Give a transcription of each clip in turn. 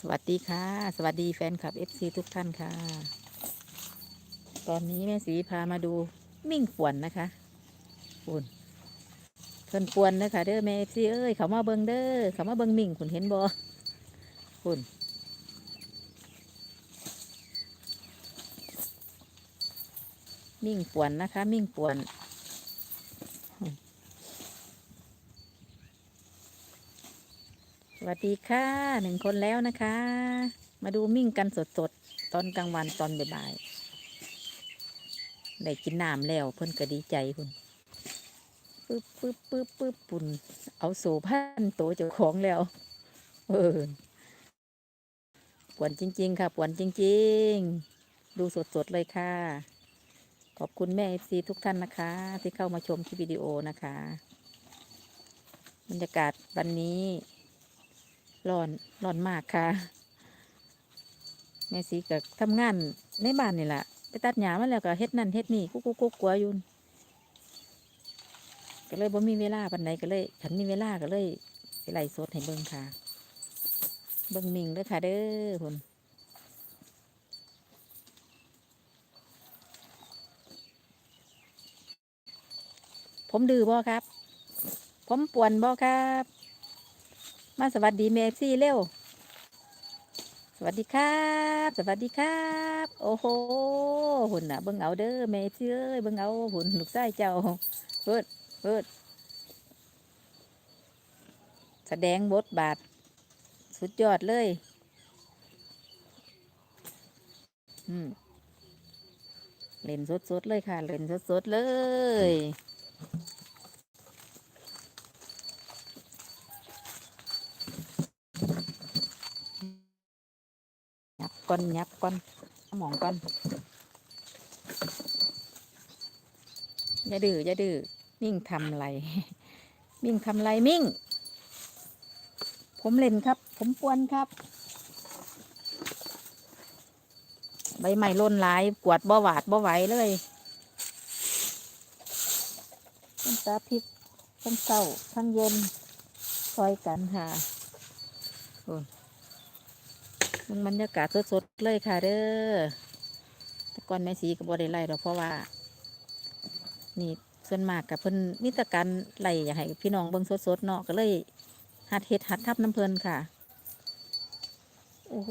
สวัสดีค่ะ สวัสดีแฟนคลับ FC ทุกท่านค่ะ ตอนนี้แม่สีพามาดูมิ่งป่วนนะคะปุ่นเพิ่นป่วนนะคะเด้อแม่ FC เอ้ยเขามาเบิงเด้อเขามาเบิงมิ่งคุณเห็นบ่ปุ่นมิ่งป่วนนะคะ มิ่งป่วน วัสดีค่ะหนึ่งคนแล้วนะคะ มาดูมิ่งกันสดๆ ตอนกลางวันตอนบ่ายๆได้กินน้ำแล้วเพิ่นก็ดีใจคุณปึ๊บปึ๊บปึ๊บปึ๊บปุ่น เอาโซพันโตเจ้าของแล้ว เออปวนจริง ๆ ค่ะปวนจริง ๆ ดูสดๆ เลยค่ะ ขอบคุณแม่เอฟซีทุกท่านนะคะ ที่เข้ามาชมคลิปวิดีโอนะคะ บรรยากาศวันนี้ ร้อนร้อนมากค่ะแม่สีก็ทำงานในบ้านนี่แหละไปตัดหญ้ามาแล้วก็เฮ็ดนั่นเฮ็ดนี่กุ๊กกุ๊กกุ๊กกัวยู่ก็เลยบ่มีเวลาปันไหนก็เลยฉันมีเวลาก็เลยไปไล่สดให้เบิ่งค่ะ เบิ่งมิงเด้อค่ะเด้อคุณผมดื้อบ่ครับ ผมป่วนบ่ครับ มาสวัสดีเมซี่เร็ว สวัสดีครับ สวัสดีครับ โอ้โหหุ่นน่ะเบิ่งเอาเด้อเมซี่เอ้ยเบิ่งเอาหุ่นลูกไส้เจ้าเพิดเพิดแสดงบทบาท สุดยอดเลย อืมเล่นสดๆเลยค่ะ เล่นสดๆเลย ก้อนยับก้อนหมองก้อนอย่าดื้ออย่าดื้อมิ่งทำไร มิ่งทำไรมิ่ง ผมเล่นครับ ผมปวนครับ ใบไม้ล่นหลายกวดบ่หวาดบ่ไหวเลยทั้งตาพริกทั้งเศร้าทั้งเย็นคอยกันค่ะ มึงบรรยากาศสดๆเลยค่ะเด้อแต่ก่อนแม่สีกับบได้ไล่ดอกเพราะว่า นี่ส่วนมากกับเพิ่นมิตรการไล่อยากให้พี่น้องเบิ่งสดๆเนาะก็เลย หัดเฮ็ดหัดทับน้ำเพลินค่ะ โอ้โห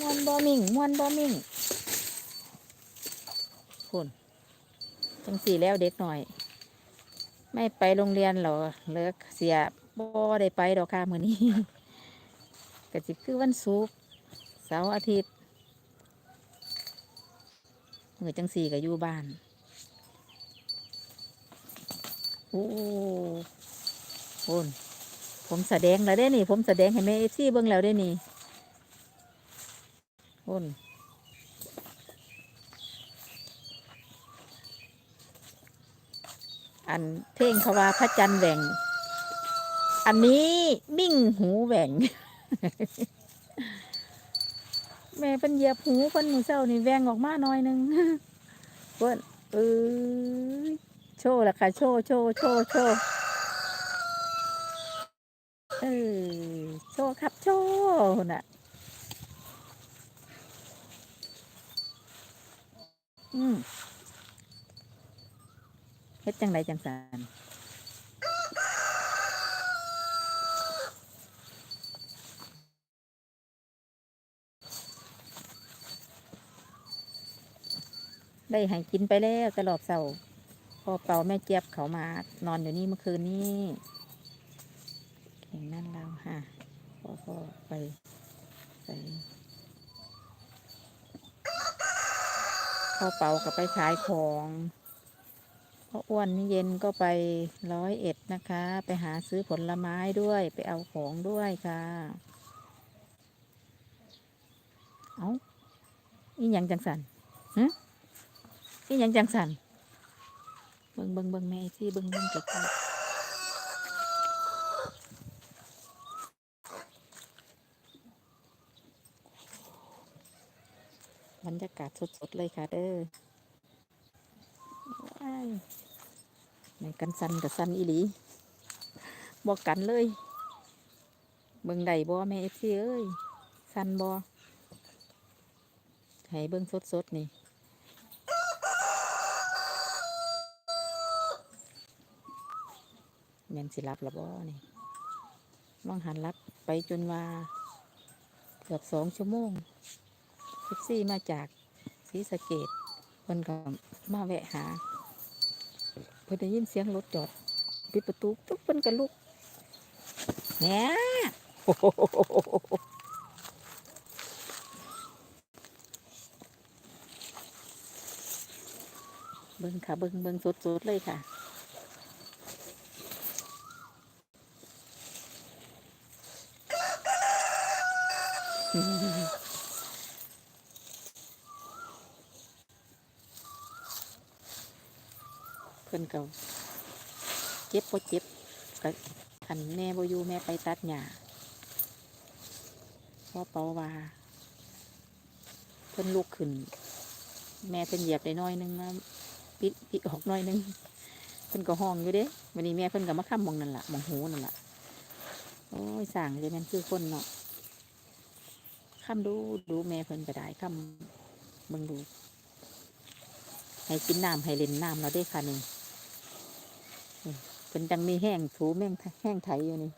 มวนบอมิงมวนบอมิงคุณจังสี่แล้วเด็กหน่อย ไม่ไปโรงเรียนเหรอเลิกเสีย บ่ได้ไปดอกค่ะมื้อนี้ก็สิคือวันศุกร์เสาร์อาทิตย์มื้อจังสี่ก็อยู่บ้านโอ้โหผมแสดงแล้วได้นี่ ผมแสดงให้แม่เอซี่เบิ่งแล้วได้นี่โอ้นอันเพลงเขาว่าพระจันทร์แหว่ง อันนี้มิ่งหูแหว่ง แม่เป็นเหยียบหูเพิ่นมือเศร้านี่แหว่งออกมาหน่อยหนึงเพิ่นเอ้ยโชว์ละค่ะ โชว์โชว์โชว์โชว์เออโชว์ครับโชว์น่ะ อืมเฮ็ดจังไรจังสาน ได้ให้กินไปแล้วตลอดเสาร์พอเป่าแม่เจี๊ยบเขามานอนอยู่นี่เมื่อคืนนี้เก่งนั่นเราฮะพอพอไปใส่พอเป่าก็ไปขายของพออ้วนนี่เย็นก็ไปร้อยเอ็ดนะคะ ไปหาซื้อผลไม้ด้วยไปเอาของด้วยค่ะ เอาอีหยังจังสันฮะ อีหยังจังสันเบิ่งเบิ่งเบิ่งแม่ที่เบิ่งเบิ่งใกล้ๆบรรยากาศสดๆเลยค่ะเด้อว้ายในกันสันกับสันอีหลีบอกกันเลย เบิ่งไดบ่แม่เอฟซีเอ้ยสันบ่ให้เบิ่งสดๆนี่ แม่น สิรับละบ่นี่มองหันรับไปจนว่าเกือบสองชั่วโมงแท็กซี่มาจากศรีสะเกดเพิ่นก็มาแวะหาเพิ่นได้ยินเสียงรถจอดปิดประตูปุ๊บเพิ่นก็ลุกแหน่โอ้โหเบิ่งค่ะเบิ่งเบิ่งสดๆเลยค่ะ เพิ่นก็เจ็บบ่เจ็บก็คันแม่บ่อยู่แม่ไปตัดหญ้าพ่อเปาว่าเพิ่นลุกขึ้น แม่เพิ่นเหยียบได้น้อยนึงนะปิดปิดออกน้อยนึงเพิ่นก็ห้องอยู่เด้วันนี้แม่เพิ่นก็มาค้ำมองนั่นล่ะมองหูนั่นล่ะโอ้ยสั่งเลยแม่นคือคนเนาะค้ำดูดูแม่เพิ่นก็ได้ค้ำเบิ่งดูให้กินน้ำให้เล่นน้ำเราได้ค่ะนี่นี่ เป็นดังมีแห้งถูแม่งแห้งไถอยู่นี่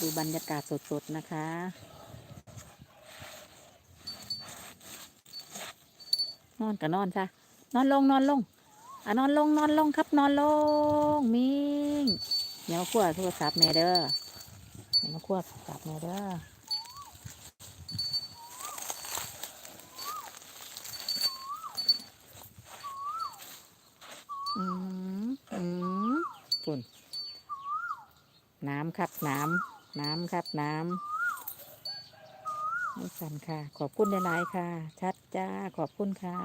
ดูบรรยากาศสดๆ นะคะนอนก็นอนจ้ะนอนลงนอนลงอะนอนลงนอนลงครับนอนลงมิงอย่ามาขั้วโทรศัพท์แม่เด้ออย่ามาขั้วโทรศัพท์แม่เด้อ อืมอืมฝุ่นน้ำครับน้ำน้ำครับน้ำไม่สั่นค่ะ ขอบคุณหลายๆค่ะ ชัดจ้า ขอบคุณค่ะ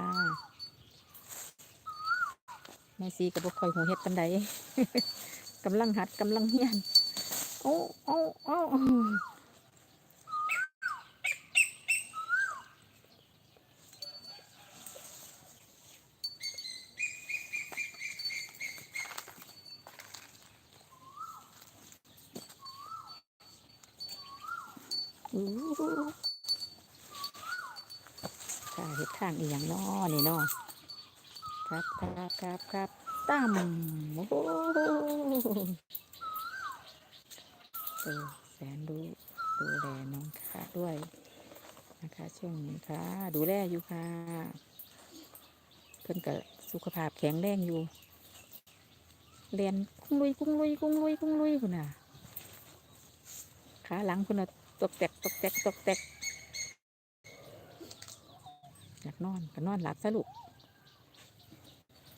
แม่ซีกับบกคอยหูเฮ็ดปันใดกำลังหัดกำลังเฮียน โอ้โอ้โอ้ ค่ะเฮ็ดทางอีหยังน้อนี่น้อครับครับครับครับตั้มโอ้โหเออแสนดูดูแลน้องค่ะด้วยนะคะช่วงนี้ค่ะ ดูแลอยู่ค่ะ เพิ่นก็สุขภาพแข็งแรงอยู่เรียนกุ้งลุยกุ้งลุยกุ้งลุยกุ้งลุยคุณน่ะขาหลังคุณน่ะ ตกแตกตกแตกตกแตกอยากนอนก็นอนหลับสรุป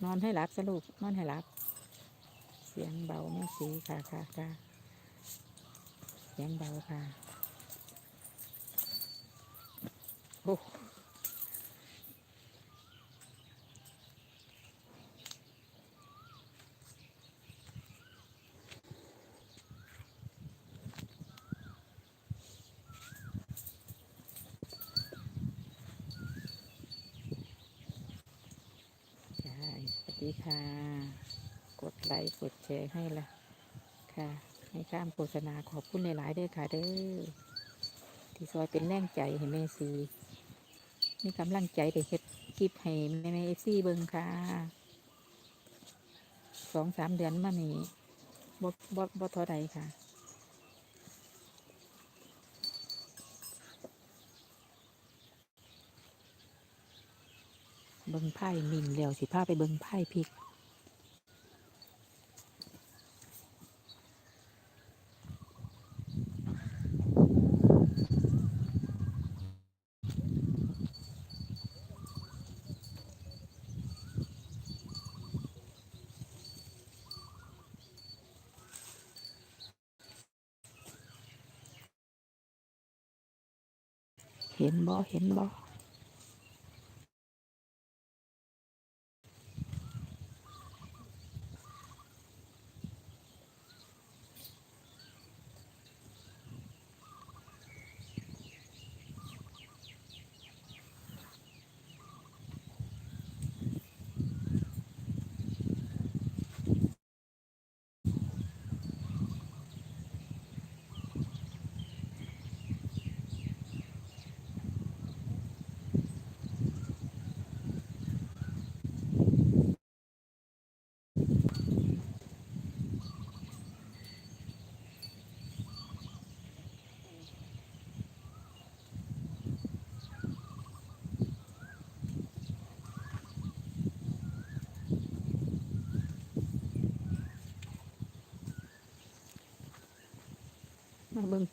นอนให้หลับสรุปนอนให้หลับ เสียงเบาแม่สีค่ะค่ะค่ะเสียงเบาค่ะโอ้จ้าสวัส ดีค่ะ กดไลค์กดแชร์ให้ละค่ะ ให้ข้ามโฆษณาขอบคุณหลายๆเด้อค่ะเด้อที่ซอยเป็นแรงใจให้แม่ซีมีกำลังใจได้เฮ็ดคลิปให้แม่แม่เอฟซีเบิ่งค่ะสองสามเดือนมานี้บ่บ่บ่เท่าใดค่ะ เบิ่งไพ่มินแล้วสิพาไปเบิ่งไพ่พริก เห็นบ่เห็นบ่ มาเบิ่ง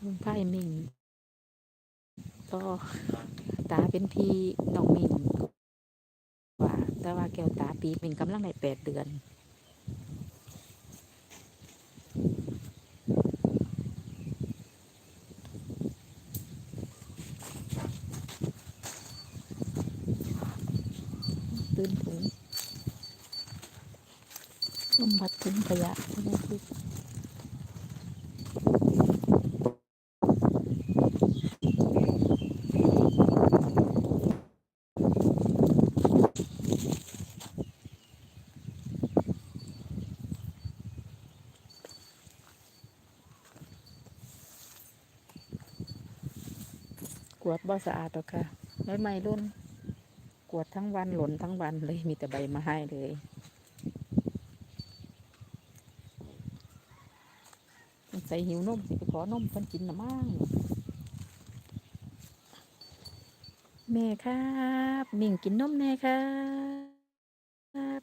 เบิ่งไพ่มิงต่อตาเป็นพี่น้องมิงว่า แต่ว่าแก้วตาปีมิงกำลังได้แปดเดือนตื่นถุงลมพัดถุงขยะไม่ได้คิด กวดบ่สะอาดหรอกค่ะไม่ไม่รุ่น กวดทั้งวันหล่นทั้งวันเลยมีแต่ใบไม้เลยใส่หิวนมสิไปขอนมเพิ่นกินนะมั่งแม่ครับมิ่งกินนมแน่ครับ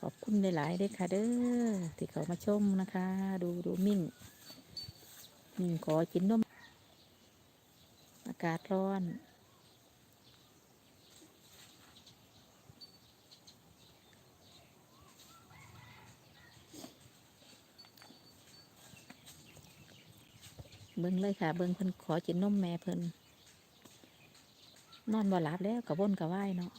ขอบคุณหลายๆเด้อค่ะเด้อที่เขามาชมนะคะ ดูดูมิ่ง มิ่งขอกินนมอากาศร้อนเบิ่งเลยค่ะเบิ่งเพิ่นขอกินนมแม่เพิ่นนอนบ่หลับแล้วกระวนกระว่ายเนาะ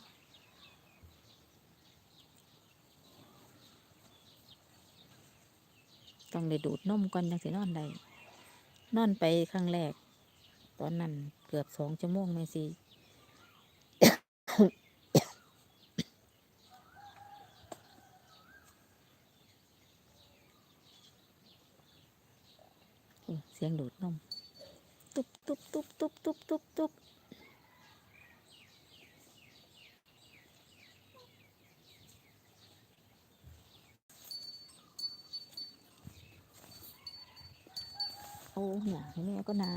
ต้องได้ดูดนมก่อนจังสินอนได้ นอนไปครั้งแรก ตอนนั้นเกือบสองชั่วโมงไม่สิเสียงดูดนม ตุบตุบตุบตุบตุบตุบตุบ โอ้เนี่ยให้แม่ก็นะ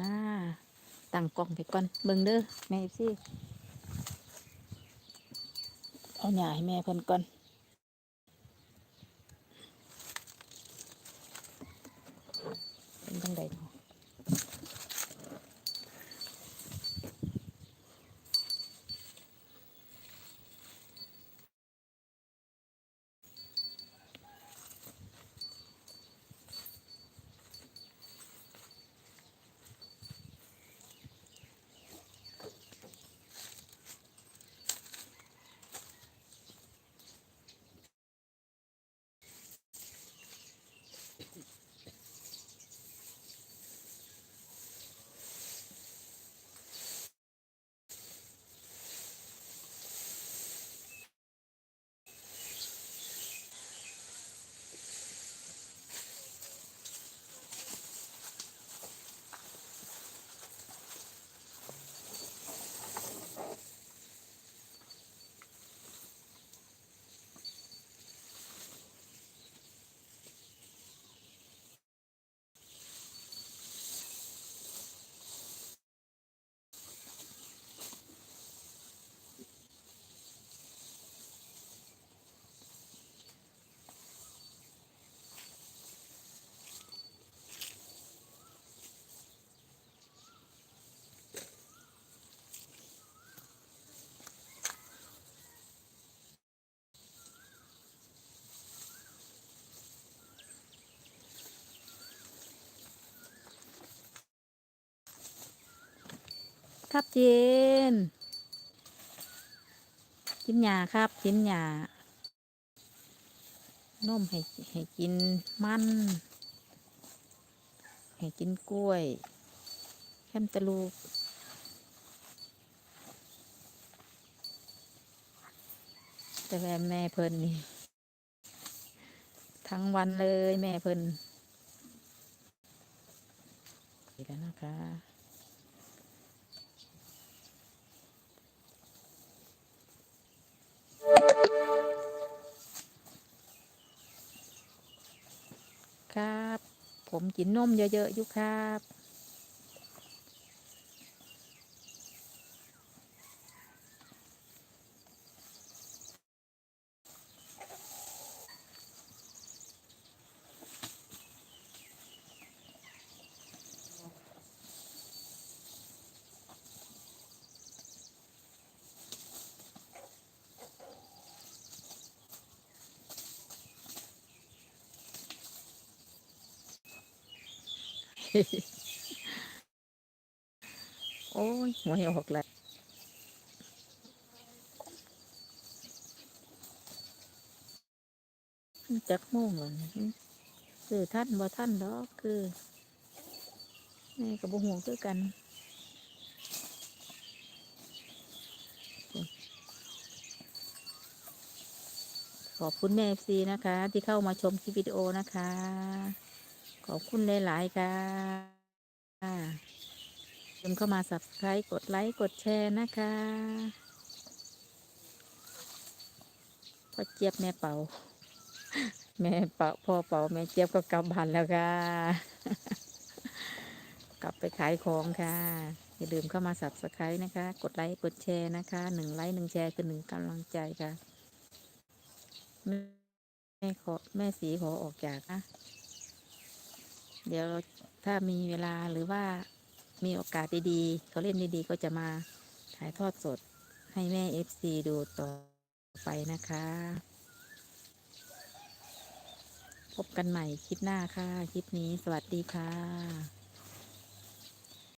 ตั้งกล่องไปก่อนเบิ่งเด้อแม่สิเอาหน่าให้แม่เพิ่นก่อน ครับเจน กินหญ้าครับ กินหญ้านมให้ให้กินมัน ให้กินกล้วย แคมตะลูกแต่แม่แม่เพิ่นนี่ทั้งวันเลยแม่เพิ่นนี่แล้วนะคะ กินนมเยอะๆอยู่ครับ โอ้ยหวยออกแล้วจักโมงเลยคือท่านบ่ท่านดอกคือแม่กับบ่ห่วงคือกันขอบคุณแม่ซีนะคะ ที่เข้ามาชมคลิปวิดีโอนะคะ ขอบคุณหลาย ๆ ค่ะอย่มเข้ามา subscribe กดไลค์กดแชร์นะคะพ่อเจี๊ยบแม่เป่า แม่เป่าพ่อเป่าแม่เจี๊ยบก็กลับบ้านแล้วค่ะ กลับไปขายของค่ะอย่าลืมเข้ามา subscribe นะคะ กดไลค์กดแชร์นะคะหนึ่งไลค์หนึ่งแชร์คือหนึ่งกำลังใจค่ะแม่แม่ขอแม่สีขอออกจากนะ เดี๋ยวถ้ามีเวลาหรือว่ามีโอกาสดีๆเขาเล่นดีๆ ก็จะมาถ่ายทอดสดให้แม่เอฟซีดูต่อไปนะคะ พบกันใหม่คลิปหน้าค่ะ คลิปนี้สวัสดีค่ะ